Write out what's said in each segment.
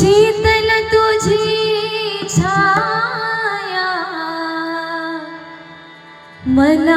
शीतल तुझी छाया मला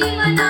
ಜೀವನ